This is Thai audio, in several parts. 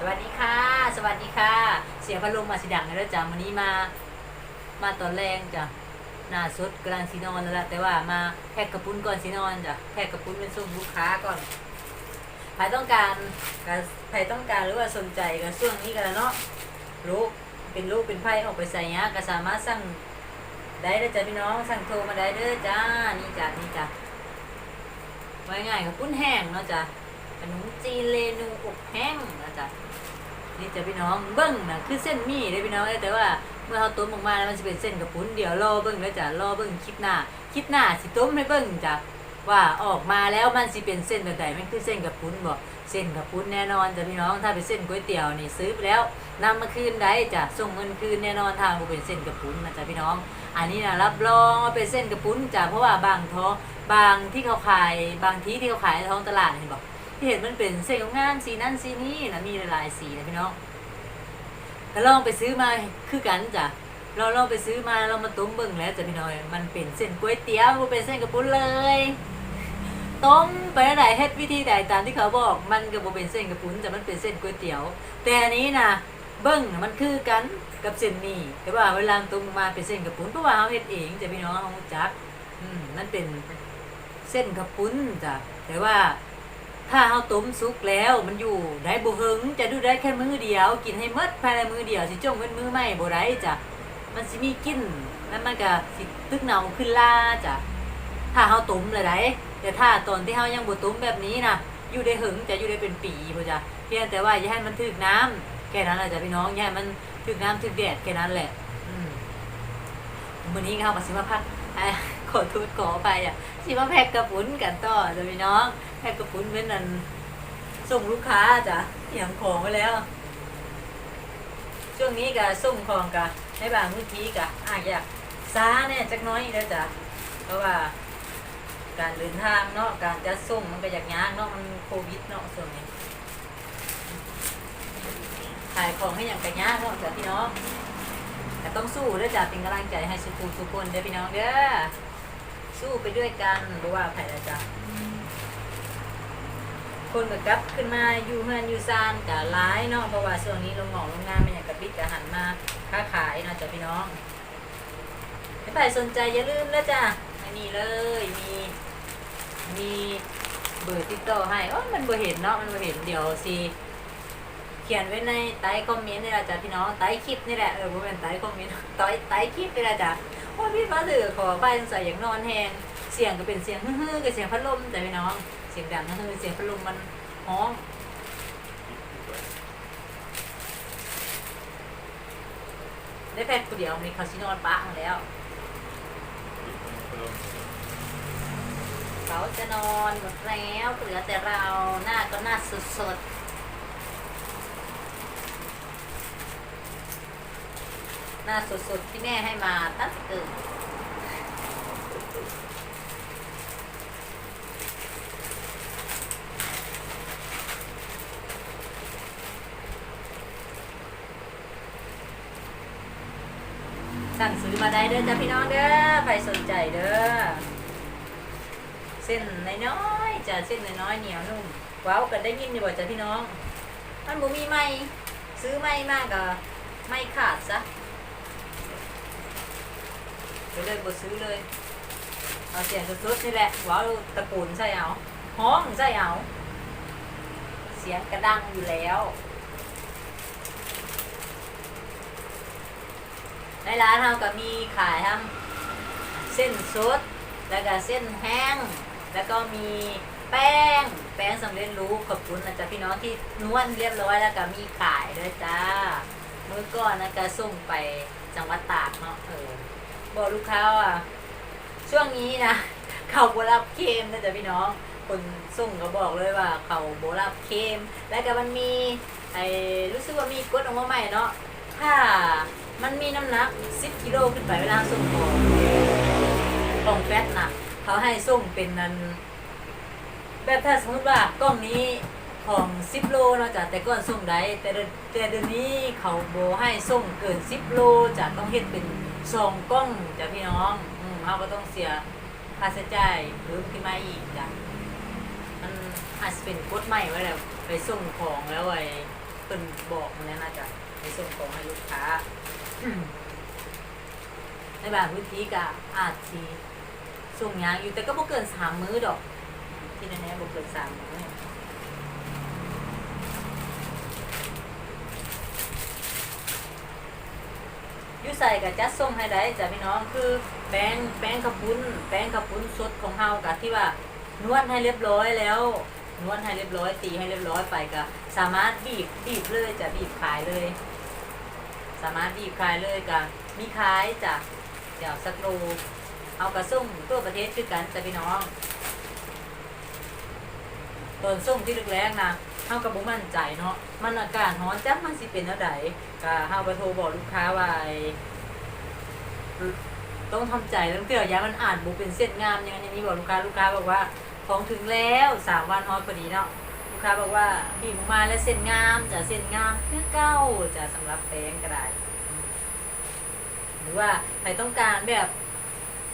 สวัสดีค่ะ สวัสดีค่ะ เสียงพัดลมมาสิดังแล้วจ้ะวันนี้มา มาตอนแรงจ้ะหน้าสดกำลังสีนอนแล้วละแต่ว่ามาแพ็กกระปุ้นก่อนสีนอนจ้ะแพ็กกระปุ้นเป็นส่งลูกค้าก่อนใครต้องการใครต้องการหรือว่าสนใจก็ช่วงนี้กันแล้วเนาะลูกเป็นลูกเป็นไพ่ออกไปใส่เนี้ยก็สามารถสั่งได้เด้อจ้ะพี่น้องสั่งโทรมาได้เด้อจ้านี่จ้ะนี่จ้ะไว้ง่ายกับปุ้นแห้งเนาะจ้ะขนมจีนเรนูอบแห้งนะจ๊ะ นี่จะพี่น้องเบิ้งนะคือเส้นมี่ได้พี่น้องแต่ว่าเมื่อเขาต้มออกมาแล้วมันจะเป็นเส้นกระปุ้นเดี๋ยวรอเบิ้งแล้วจ้ะรอเบิ้งคลิปหน้าคลิปหน้าสิต้มให้เบิ้งจ้ะว่าออกมาแล้วมันสิเป็นเส้นแบบไหนมันคือเส้นกระปุ้นบอกเส้นกระปุ้นแน่นอนจ้ะพี่น้องถ้าเป็นเส้นก๋วยเตี๋ยวนี่ซื้อไปแล้วนำมาคืนได้จ้ะส่งเงินคืนแน่นอนทางบ่เป็นเส้นกระปุ้นนะจ้ะพี่น้อง อันนี้นะรับรองว่าเป็นเส้นกระปุ้นจ้ะเพราะว่าบางท้องบางที่เขาขายบางที่ที่เขาขายท้องตลาดเห็นบอก เห็นมันเป็นเส้นของงามๆสีนั้นสีนี้นะมีหลายๆสีนะพี่น้องก็ลองไปซื้อมาคือกันจ้ะเราลองไปซื้อมาเรามาต้มเบิ่งแล้วจ้ะพี่น้อยมันเป็นเส้นก๋วยเตี๋ยวมันเป็นเส้นกระปุ้นเลยต้มไปไหนเฮ็ดวิธีใดตามที่เขาบอกมันก็บ่เป็นเส้นกระปุ้นแต่มันเป็นเส้นก๋วยเตี๋ยว แต่อันนี้นะเบิ่งมันคือกันกับเส้นหมี่แต่ว่าเวลาต้มมาเป็นเส้นกระปุ้นเพราะว่าเฮาเฮ็ดเองจ้ะพี่น้องเฮาจักอืมมันเป็นเส้นกระปุ้นจ้ะแต่ว่า ถ้าเฮาต้มสุกแล้วมันอยู่ได้บ่หึงจะดูได้แค่มื้อเดียว กินให้หมดภายในมื้อเดียวสิจ้องเป็นมื้อใหม่บ่ได้จ้ะมันสิมีกินแล้วมันก็สิตึกเน่าขึ้นล่าจ้ะถ้าเฮาต้มเลยได้แต่ถ้าตอนที่เฮายังบ่ต้มแบบนี้นะอยู่ได้หึงจะอยู่ได้เป็นปีพุ่จ้ะเพียงแต่ว่าอย่าให้มันถึกน้ำแค่นั้นแหละจ้ะพี่น้องอย่าให้มันถึกน้ำถึกแดดแค่นั้นแหละอืมมื้อนี้เฮาก็สิมาพักขอโทษขอไปอะสิมาแพ็กกระปุนกันต่อจ้ะพี่น้อง แพ็กกระปุ้นเป็นนันส่งลูกค้าจ้ะเตรียมของไว้แล้ว ช่วงนี้ก็ส่งของกะในบางพื้นที่กะอาจจะซาเนี่ยจักน้อยแล้วจ้ะเพราะว่า การเดินทางเนาะการจะส่งมันก็อยากยากเนาะมันโควิดเนาะส่วนนี้ขายของให้อย่างกันยากเนาะจ้ะพี่น้องแต่ต้องสู้ด้วยจ้ะเป็นกำลังใจให้สุขุทุกคนเด้อพี่น้องเด้อสู้ไปด้วยกันบ่ว่าใครละจ้ะ คนก็กลับขึ้นมาอยู่เฮือนอยู่ซานกะร้ายเนาะเพราะว่าช่วงนี้โรงหมองโรงงานมันอย่างกระปิดกะหันมาค้าขายเนาะจ้ะพี่น้องถ้าใครสนใจอย่าลืมนะจ้ะอันนี้เลยมีมีเบอร์ติดต่อให้อ้ยมันบ่เห็นเนาะมันบ่เห็นเดี๋ยวสิเขียนไว้ในใต้คอมเมนต์นี่แหละจ้ะพี่น้องใต้คลิปนี่แหละเออบ่เป็นใต้คอมเมนต์ใต้ใต้คลิปนี่แหละจ้ะโอ้พี่ฟ้าถือขอไปใส่อย่างนอนแหงเสียงก็เป็นเสียงฮือๆกับเสียงพัดลมจ้ะพี่น้อง เสียงดังก็คือเสียงพัดลมมันฮ้องได้แพ็คกูเดียวมีคาสิโนอนปะมาแล้ว เขาจะนอนหมดแล้วเหลือแต่เราหน้าก็หน้าสดๆหน้าสดๆที่แม่ให้มาตั้งเกิด สั่งซื้อมาได้อจ้ะพี่น้องเด้อใครสนใจเด้อเส้นน้อยๆจ้ะเส้นน้อยๆเหนียวนุ่มว้าวกันได้ยินอยู่บ่จ้ะพี่น้องมันบ่มีไม่ซื้อไม่มากก็ไม่ขาดซะไปเลยบ่ซื้อเลยเอาเสียงสุดๆนี่แหละว้าวตะโกนใส่เอาห้องใส่เอาเสียงกระดังอยู่แล้ว ในร้านเราก็มีขายทั้งเส้นสด แล้วก็เส้นแห้ง แล้วก็มีแป้ง แป้งสำเร็จรูปขอบคุณนะจ๊ะพี่น้องที่นวดเรียบร้อยแล้วก็มีขายด้วยจ้าเมื่อก่อนนะก็ส่งไปจังหวัดตากเนาะเออบอกลูกค้าว่าช่วงนี้นะเขาโบรับเค็มนะจ๊ะพี่น้องคนส่งก็บอกเลยว่าเขาโบรับเค็มแล้วก็มันมีไอ้รู้สึกว่ามีกฎออกมาใหม่เนาะถ้า มันมีน้ำหนัก 10กิโลขึ้นไปเวลาส่งของของแฟตนะเขาให้ส่งเป็นนันแบบถ้าสมมติว่ากล้องนี้ของ 10 โลเนาะจ้ะแต่ก่อนส่งได้แต่เดี๋ยวแต่เดี๋ยวนี้เขาโบให้ส่งเกิน 10 โลจ้ะต้องเฮ็ดเป็นสองกล้องจ้ะพี่น้องอืมเขาก็ต้องเสียค่าใช้จ่ายเพิ่มขึ้นมาอีกจ้ะมันอาจจะเป็นกฎใหม่ไว้แล้วไปส่งของแล้วไอ้เพิ่นบอกมาแล้วน่าจะในส่งของให้ลูกค้า ในบางพื้นที่ก็อาจสิส่งยางอยู่แต่ก็บ่เกินสามมื้อดอก ที่แน่ๆบ่เกินสามมื้ออยู่ใส่กับจัดส่งให้ได้จ้ะพี่น้องคือแป้งแป้งกระปุ้น แป้งกระปุ้นสดของเฮากับที่ว่านวดให้เรียบร้อยแล้วนวดให้เรียบร้อยตีให้เรียบร้อยไปก็สามารถบีบบีบเลยจะบีบขายเลย สามารถบีบขายเลยก็มีขายจ้ะเดี๋ยวสักโลเอากระส่งตัวประเทศคือกันจะพี่น้องตอนส่งที่แรกๆนะเฮากับบุมั่นใจเนาะมันอากาศร้อนจักมันสิเป็นแล้วใดก็เฮาก็โทรบอกลูกค้าว่าไอ้ต้องทำใจแล้วเกี่ยวยามันอ่านบุเป็นเส้นงามอย่างนั้นอย่างนี้บอกลูกค้าลูกค้าบอกว่าของถึงแล้วสามวันฮอตพอดีเนาะ กค้าบอกว่าบีบออกมาแล้วเส้นงามจะเส้นงามคือเก้าจะสำหรับแป้งก็ได้หรือว่าใครต้องการแบบ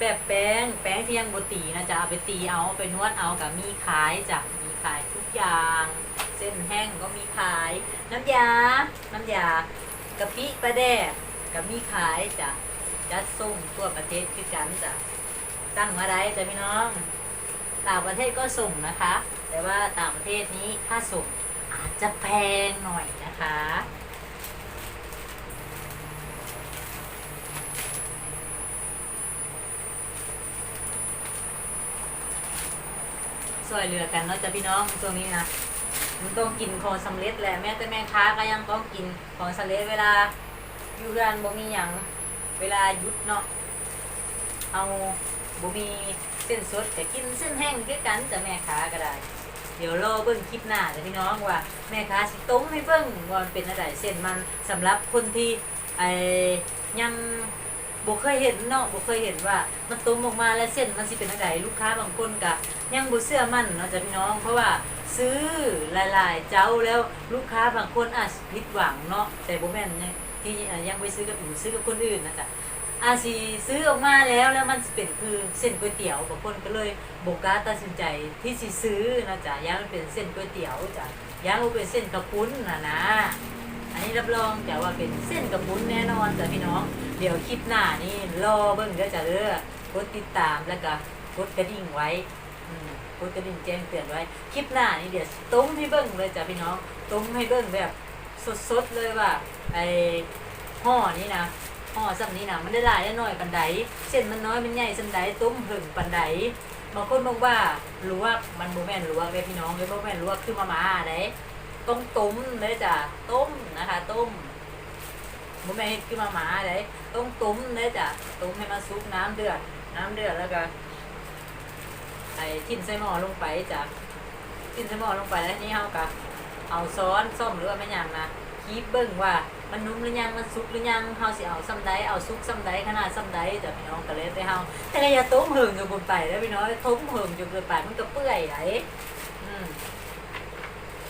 แบบแป้งแป้งที่ยังบตีนะจะเอาไปตีเอาไปนวดเอากับมีขายจะมีขายทุกอย่าง เส้นแห้งก็มีขาย น้ำยา น้ำยากะปิปลาแดกกับมีขายจะจัดส่งทั่วประเทศคือกันจะสั่งมาได้จ้ะพี่น้อง ต่างประเทศก็ส่งนะคะ แต่ว่าต่างประเทศนี้ค่าส่งอาจจะแพงหน่อยนะคะช่วยเหลือกันเนาะจ้ะพี่น้องช่วงนี้นะมันต้องกินของสำเร็จแหละแม้แต่แม่ค้าก็ยังต้องกินของสำเร็จเวลาอยู่ร้านบ่มีหยังเวลาหยุดเนาะเอาบ่มีเส้นสดแต่กินเส้นแห้งคือกันจะแม่ค้าก็ได้ เดี๋ยวรอเบิ่งคลิปหน้าจ้ะพี่น้องว่าแม่ค้าสิต้มให้เบิ่งว่ามันเป็นอะไรเส้นมันสำหรับคนที่ไอ้ยังบ่เคยเห็นเนาะบ่เคยเห็นว่ามันต้มออกมาแล้วเส้นมันสิเป็นอะไรลูกค้าบางคนก็ยังบ่เชื่อมั่นเนาะจ้ะพี่น้อง เพราะว่าซื้อหลายๆ เจ้าแล้วลูกค้าบางคนอาจผิดหวังเนาะแต่บ่แม่นยังที่ยังไปซื้อกับอื่นซื้อกับคนอื่นนะจ๊ะ อาจสิซื้อออกมาแล้วแล้วมันเป็นคือเส้นก๋วยเตี๋ยวบางคนก็เลยบ่กล้าตัดสินใจที่สิซื้อนะจ๊ะย่างมันเป็นเส้นก๋วยเตี๋ยวจ้ะย่างมันเป็นเส้นกระปุ้นน่ะนะ อันนี้รับรองแต่ว่าเป็นเส้นกระปุ้นแน่นอนจ้ะพี่น้อง เดี๋ยวคลิปหน้านี่รอเบิ่งเด้อจ้ะเด้อกดติดตามแล้วก็กดกระดิ่งไว้กดกระดิ่งแจ้งเตือนไว้ คลิปหน้านี่เดี๋ยวต้มให้เบิ่งเลยจ้ะพี่น้องต้มให้เบิ่งแบบสดๆเลยว่าไอ้ห่อนี้นะ ห่อซ้ำนี้นะมันได้หลายได้น้อยปันใดเส้นมันน้อยมันใหญ่ซ้ำใดต้มหึงปันใดบางคนบอกว่าลวกมันบ่แม่นลวกเลยพี่น้องเลยบ่แม่นลวกคือมามาเด้ต้องต้มเลยจ้ะต้มนะคะ ต้มบ่แม่นเฮ็ดคือมาหมาเลยต้องต้มเลยจ้ะต้มให้มันสุกน้ำเดือด น้ำเดือดแล้วก็ใส่ทิ้นใส่หม้อลงไปจ้ะทิ้นใส่หม้อลงไปแล้วนี่เฮาก็เอาซ้อนส้มหรือว่าแม่ยังนะ คีบเบิ่งว่ามันนุ่มหรือยังมันสุกหรือยังเฮาสิเอาซ้ำใดเอาสุกซ้ำใดขนาดซ้ำใดจ้ะพี่น้องก็เลยไปเฮาแต่ก็อย่าต้มเหิงจนเกินไปแล้วพี่น้องต้มเหิงจนเกินไปมันก็เปื่อยไหลอืม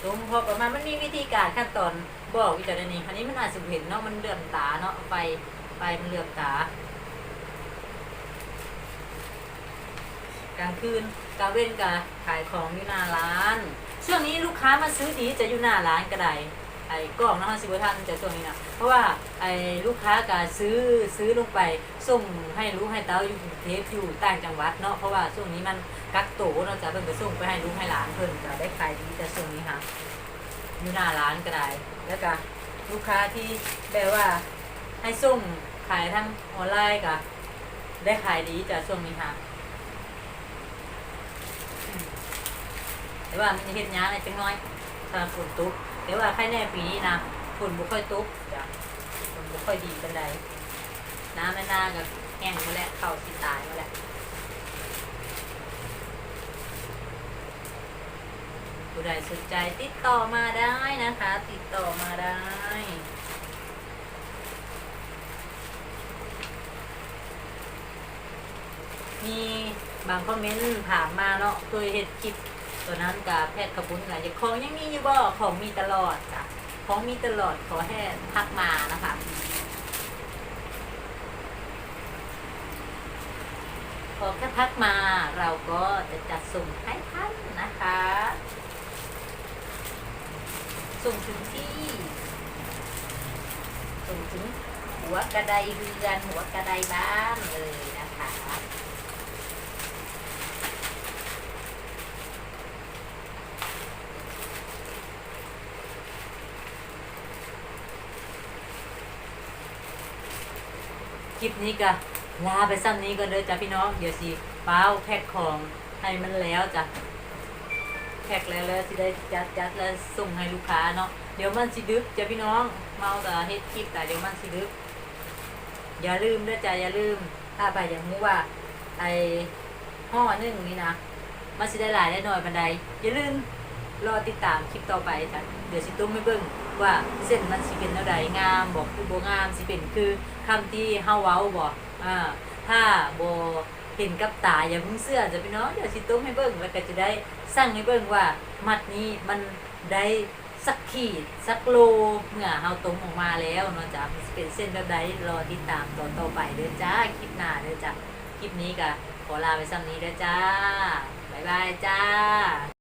ต้มพอประมาณมันมีวิธีการขั้นตอนบอกอยู่แต่ในนี้อันนี้มันอาจจะเห็นเนาะมันเลื่อมตาเนาะไฟไฟมันเหลื่อมตากลางคืนกลางเว้นกะขายของอยู่หน้าร้าน ช่วงนี้ลูกค้ามาซื้อดีจะอยู่หน้าร้านก็ได้ ไอ้กล่องนะคะสิบทันจะช่วงนี้นะเพราะว่าไอ้ลูกค้ากะซื้อซื้อลงไปส่งให้ลูกให้เต้าอยู่กรุงเทพอยู่ต่างจังหวัดเนาะเพราะว่าช่วงนี้มันกักโตวเนาะจะเพิ่นไปส่งไปให้ลูกให้หลานเพิ่นจะได้ขายดีแต่ช่วงนี้ค่ะอยู่หน้าร้านก็ได้แล้วก็ลูกค้าที่แบบว่าให้ส่งขายทางออนไลน์ก็ได้ขายดีจ้ะช่วงนี้ค่ะอืมแต่ว่ามันเห็นยาอะไรจังน้อยถ้าฝนตก แต่ว่าใครแน่ปีนี้นะฝนบุค่อยตกจ้ะฝนบุค่อยดีกันใดน้ำในนากับแห้งมาแล้วเข้าสิตายมาแล้วผู้ใดสนใจติดต่อมาได้นะคะ ติดต่อมาได้มีบางคอมเมนต์ถามมาเนาะเคยเห็นคลิป ตัวนั้นกับแพทย์กระปุ้นอะไรจะของยังมีอยู่บ่ของมีตลอดจ้ะของมีตลอดขอให้ทักมานะคะขอแค่ทักมาเราก็จะจัดส่งให้ท่านนะคะ ส่งถึงที่ ส่งถึงหัวกระไดเรือนหัวกระไดบ้านเลยนะคะ คลิปนี้ก็ลาไปซ้ำนี้ก็เลยจ้ะพี่น้อง เดี๋ยวสิเป้าแพ็คของให้มันแล้วจ้ะแพ็คแล้วแล้วสิได้จัดจัดแล้วส่งให้ลูกค้าเนาะเดี๋ยวมันสิดึกจ้ะพี่น้อง เมาแต่เฮ็ดคลิปแต่เดี๋ยวมันสิดึก อย่าลืมด้วยจ้ะอย่าลืม ถ้าไปอย่างรู้ว่า ไอห่อหนึ่งนี่นะมันสิได้หลายได้น้อยบันไดอย่าลืมรอติดตามคลิปต่อไปจ้ะเดี๋ยวสิตุ้มไม่เบิ่ง ว่าเส้นมันสิเป็นเท่าใดงามบอกคือบ่งามสิเป็นคือคำที่เฮาเว้าบอกอ่าถ้าบ่เห็นกับตาอย่าเพิ่งเชื่อจะพี่น้องเดี๋ยวสิตุ้มให้เบิ่งแล้วก็จะได้สั่งให้เบิ่งว่ามัดนี้มันได้สักขีดสักโลเมื่อเฮาต้มออกมาแล้วเนาะจ้ะมันสิเป็นเส้นแบบใดรอติดตามตอนต่อไปเด้อจ้าคลิปหน้าเด้อจ้ะคลิปนี้ก็ขอลาไปซ้ำนี้แล้วจ้าบ๊ายบายจ้า